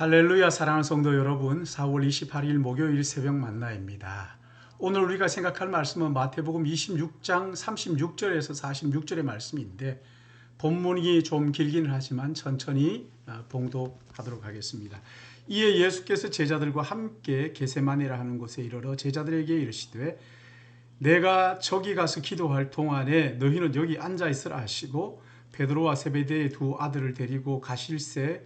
할렐루야 사랑하는 성도 여러분 4월 28일 목요일 새벽 만나입니다. 오늘 우리가 생각할 말씀은 마태복음 26장 36절에서 46절의 말씀인데 본문이 좀 길기는 하지만 천천히 아, 봉독하도록 하겠습니다. 이에 예수께서 제자들과 함께 게세마네라 하는 곳에 이르러 제자들에게 이르시되 내가 저기 가서 기도할 동안에 너희는 여기 앉아 있으라 하시고 베드로와 세베대의 두 아들을 데리고 가실새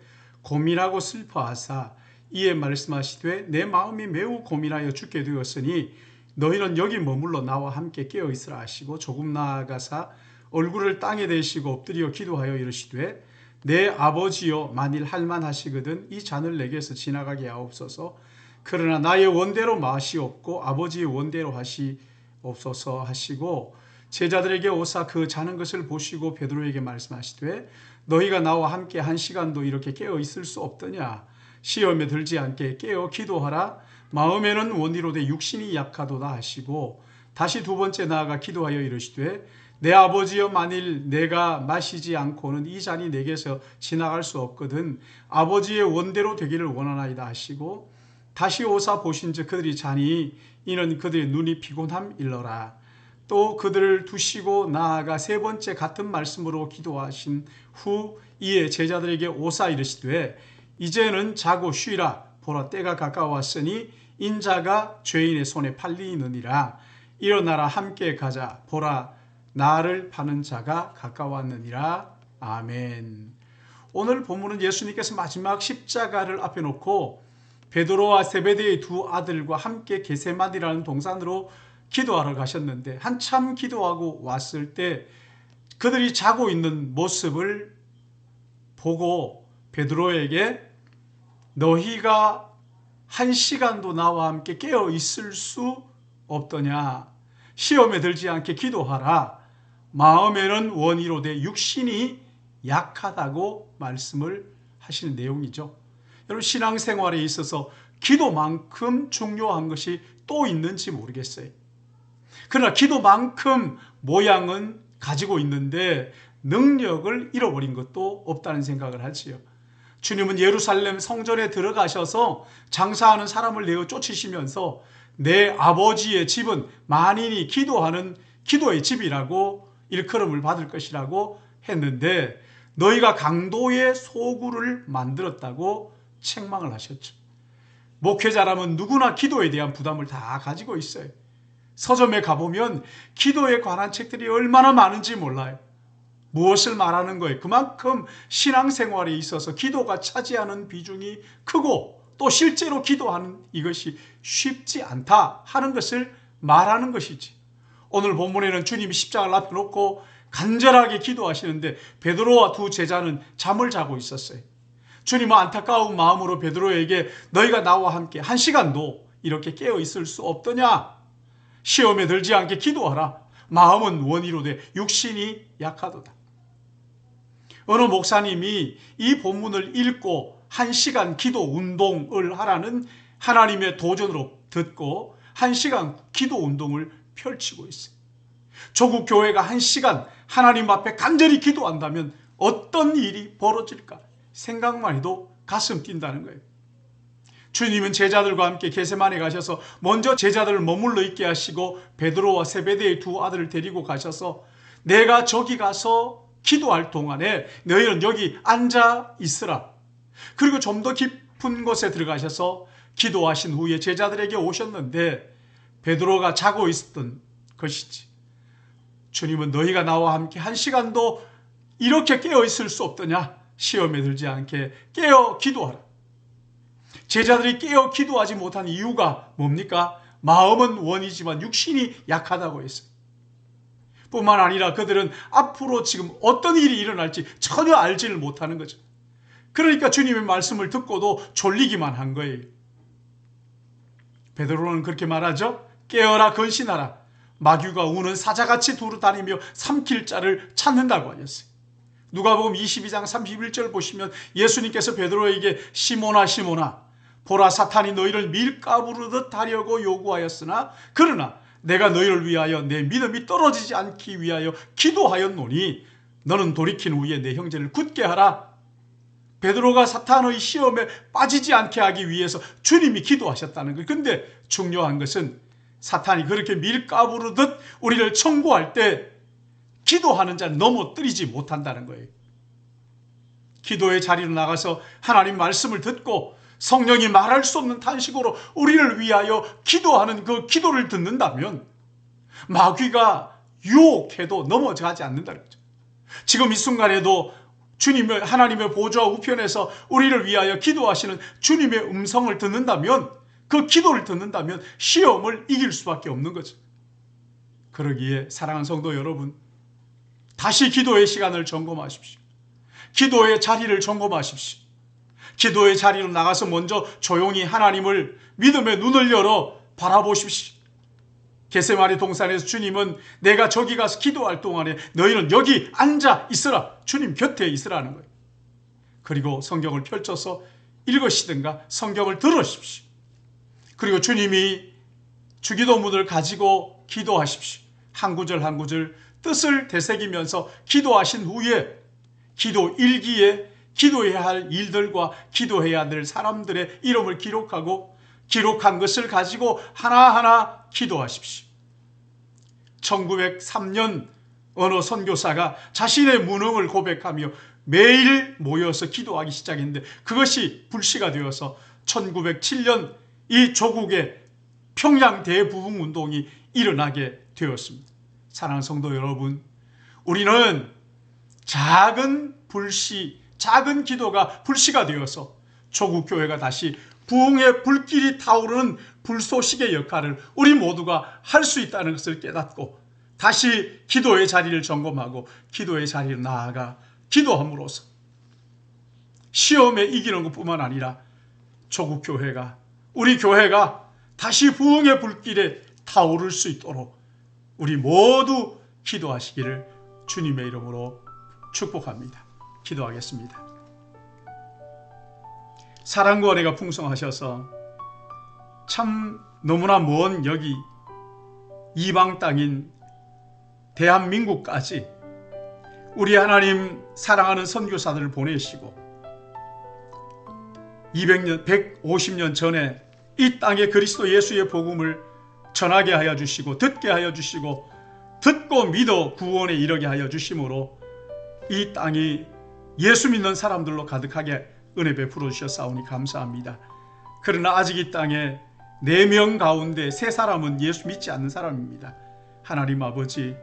고민하고 슬퍼하사 이에 말씀하시되 내 마음이 매우 고민하여 죽게 되었으니 너희는 여기 머물러 나와 함께 깨어 있으라 하시고 조금 나아가사 얼굴을 땅에 대시고 엎드려 기도하여 이르시되 내 아버지여 만일 할만하시거든 이 잔을 내게서 지나가게 하옵소서. 그러나 나의 원대로 마시옵고 아버지의 원대로 하시옵소서 하시고 제자들에게 오사 그 자는 것을 보시고 베드로에게 말씀하시되 너희가 나와 함께 한 시간도 이렇게 깨어 있을 수 없더냐? 시험에 들지 않게 깨어 기도하라. 마음에는 원이로되 육신이 약하도다 하시고 다시 두 번째 나아가 기도하여 이르시되 내 아버지여 만일 내가 마시지 않고는 이 잔이 내게서 지나갈 수 없거든 아버지의 원대로 되기를 원하나이다 하시고 다시 오사 보신즉 그들이 자니 이는 그들의 눈이 피곤함 일러라 또 그들을 두시고 나아가 세 번째 같은 말씀으로 기도하신 후 이에 제자들에게 오사 이르시되 이제는 자고 쉬라. 보라 때가 가까웠으니 인자가 죄인의 손에 팔리느니라. 일어나라 함께 가자. 보라 나를 파는 자가 가까웠느니라. 아멘. 오늘 본문은 예수님께서 마지막 십자가를 앞에 놓고 베드로와 세베대의 두 아들과 함께 게세마니라는 동산으로 기도하러 가셨는데 한참 기도하고 왔을 때 그들이 자고 있는 모습을 보고 베드로에게 너희가 한 시간도 나와 함께 깨어 있을 수 없더냐 시험에 들지 않게 기도하라 마음에는 원이로되 육신이 약하다고 말씀을 하시는 내용이죠. 여러분 신앙생활에 있어서 기도만큼 중요한 것이 또 있는지 모르겠어요. 그러나 기도만큼 모양은 가지고 있는데 능력을 잃어버린 것도 없다는 생각을 하지요. 주님은 예루살렘 성전에 들어가셔서 장사하는 사람을 내어 쫓으시면서 내 아버지의 집은 만인이 기도하는 기도의 집이라고 일컬음을 받을 것이라고 했는데 너희가 강도의 소굴을 만들었다고 책망을 하셨죠. 목회자라면 누구나 기도에 대한 부담을 다 가지고 있어요. 서점에 가보면 기도에 관한 책들이 얼마나 많은지 몰라요. 무엇을 말하는 거예요? 그만큼 신앙생활에 있어서 기도가 차지하는 비중이 크고 또 실제로 기도하는 이것이 쉽지 않다 하는 것을 말하는 것이지. 오늘 본문에는 주님이 십자가를 앞에 놓고 간절하게 기도하시는데 베드로와 두 제자는 잠을 자고 있었어요. 주님은 안타까운 마음으로 베드로에게 너희가 나와 함께 한 시간도 이렇게 깨어 있을 수 없더냐? 시험에 들지 않게 기도하라. 마음은 원이로되 육신이 약하도다. 어느 목사님이 이 본문을 읽고 한 시간 기도 운동을 하라는 하나님의 도전으로 듣고 한 시간 기도 운동을 펼치고 있어요. 조국 교회가 한 시간 하나님 앞에 간절히 기도한다면 어떤 일이 벌어질까 생각만 해도 가슴 뛴다는 거예요. 주님은 제자들과 함께 게세만에 가셔서 먼저 제자들을 머물러 있게 하시고 베드로와 세베대의 두 아들을 데리고 가셔서 내가 저기 가서 기도할 동안에 너희는 여기 앉아 있으라. 그리고 좀 더 깊은 곳에 들어가셔서 기도하신 후에 제자들에게 오셨는데 베드로가 자고 있었던 것이지. 주님은 너희가 나와 함께 한 시간도 이렇게 깨어 있을 수 없더냐? 시험에 들지 않게 깨어 기도하라. 제자들이 깨어 기도하지 못한 이유가 뭡니까? 마음은 원이지만 육신이 약하다고 했어요. 뿐만 아니라 그들은 앞으로 지금 어떤 일이 일어날지 전혀 알지를 못하는 거죠. 그러니까 주님의 말씀을 듣고도 졸리기만 한 거예요. 베드로는 그렇게 말하죠. 깨어라 건신하라. 마귀가 우는 사자같이 두루 다니며 삼킬 자를 찾는다고 하셨어요. 누가복음 22장 31절 보시면 예수님께서 베드로에게 시모나 시모나 보라 사탄이 너희를 밀가부르듯 하려고 요구하였으나 그러나 내가 너희를 위하여 내 믿음이 떨어지지 않기 위하여 기도하였노니 너는 돌이킨 후에 내 형제를 굳게 하라. 베드로가 사탄의 시험에 빠지지 않게 하기 위해서 주님이 기도하셨다는 거예요. 근데 중요한 것은 사탄이 그렇게 밀가부르듯 우리를 청구할 때 기도하는 자는 넘어뜨리지 못한다는 거예요. 기도의 자리로 나가서 하나님 말씀을 듣고 성령이 말할 수 없는 탄식으로 우리를 위하여 기도하는 그 기도를 듣는다면 마귀가 유혹해도 넘어가지 않는다는 거죠. 지금 이 순간에도 주님의 하나님의 보좌 우편에서 우리를 위하여 기도하시는 주님의 음성을 듣는다면 그 기도를 듣는다면 시험을 이길 수밖에 없는 거죠. 그러기에 사랑하는 성도 여러분 다시 기도의 시간을 점검하십시오. 기도의 자리를 점검하십시오. 기도의 자리로 나가서 먼저 조용히 하나님을 믿음의 눈을 열어 바라보십시오. 게세마리 동산에서 주님은 내가 저기 가서 기도할 동안에 너희는 여기 앉아 있으라. 주님 곁에 있으라는 거예요. 그리고 성경을 펼쳐서 읽으시든가 성경을 들으십시오. 그리고 주님이 주기도문을 가지고 기도하십시오. 한 구절 한 구절 뜻을 되새기면서 기도하신 후에 기도 일기에 기도해야 할 일들과 기도해야 될 사람들의 이름을 기록하고 기록한 것을 가지고 하나하나 기도하십시오. 1903년 어느 선교사가 자신의 무능을 고백하며 매일 모여서 기도하기 시작했는데 그것이 불씨가 되어서 1907년 이 조국의 평양 대부흥 운동이 일어나게 되었습니다. 사랑하는 성도 여러분, 우리는 작은 불씨, 작은 기도가 불씨가 되어서 조국 교회가 다시 부흥의 불길이 타오르는 불쏘시개 역할을 우리 모두가 할 수 있다는 것을 깨닫고 다시 기도의 자리를 점검하고 기도의 자리로 나아가 기도함으로써 시험에 이기는 것뿐만 아니라 조국 교회가 우리 교회가 다시 부흥의 불길에 타오를 수 있도록 우리 모두 기도하시기를 주님의 이름으로 축복합니다. 기도하겠습니다. 사랑과 은혜가 풍성하셔서 참 너무나 먼 여기 이방 땅인 대한민국까지 우리 하나님 사랑하는 선교사들을 보내시고 200년, 150년 전에 이 땅에 그리스도 예수의 복음을 전하게 하여 주시고 듣게 하여 주시고 듣고 믿어 구원에 이르게 하여 주심으로 이 땅이 예수 믿는 사람들로 가득하게 은혜 베풀어 주셨사오니 감사합니다. 그러나 아직 이 땅에 네 명 가운데 세 사람은 예수 믿지 않는 사람입니다. 하나님 아버지,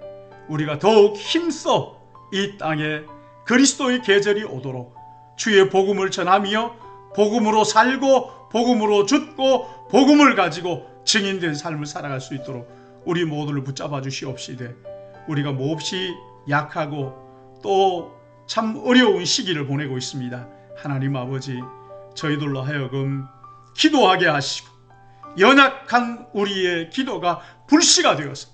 우리가 더욱 힘써 이 땅에 그리스도의 계절이 오도록 주의 복음을 전하며 복음으로 살고 복음으로 죽고 복음을 가지고 증인된 삶을 살아갈 수 있도록 우리 모두를 붙잡아 주시옵시되 우리가 몹시 약하고 또 참 어려운 시기를 보내고 있습니다. 하나님 아버지 저희들로 하여금 기도하게 하시고 연약한 우리의 기도가 불씨가 되어서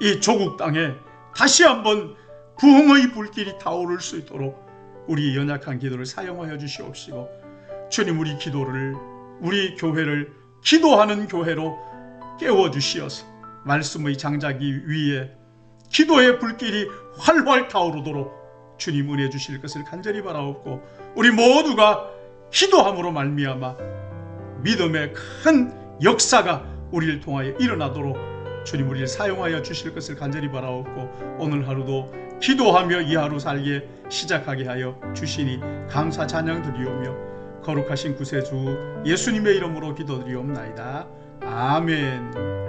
이 조국 땅에 다시 한번 부흥의 불길이 타오를 수 있도록 우리 연약한 기도를 사용하여 주시옵시고 주님 우리 기도를 우리 교회를 기도하는 교회로 깨워 주시어서 말씀의 장자기 위에 기도의 불길이 활활 타오르도록 주님 은혜 주실 것을 간절히 바라옵고 우리 모두가 기도함으로 말미암아 믿음의 큰 역사가 우리를 통하여 일어나도록 주님 우리를 사용하여 주실 것을 간절히 바라옵고 오늘 하루도 기도하며 이 하루 살게 시작하게 하여 주시니 감사 찬양 드리오며 거룩하신 구세주 예수님의 이름으로 기도드리옵나이다. 아멘.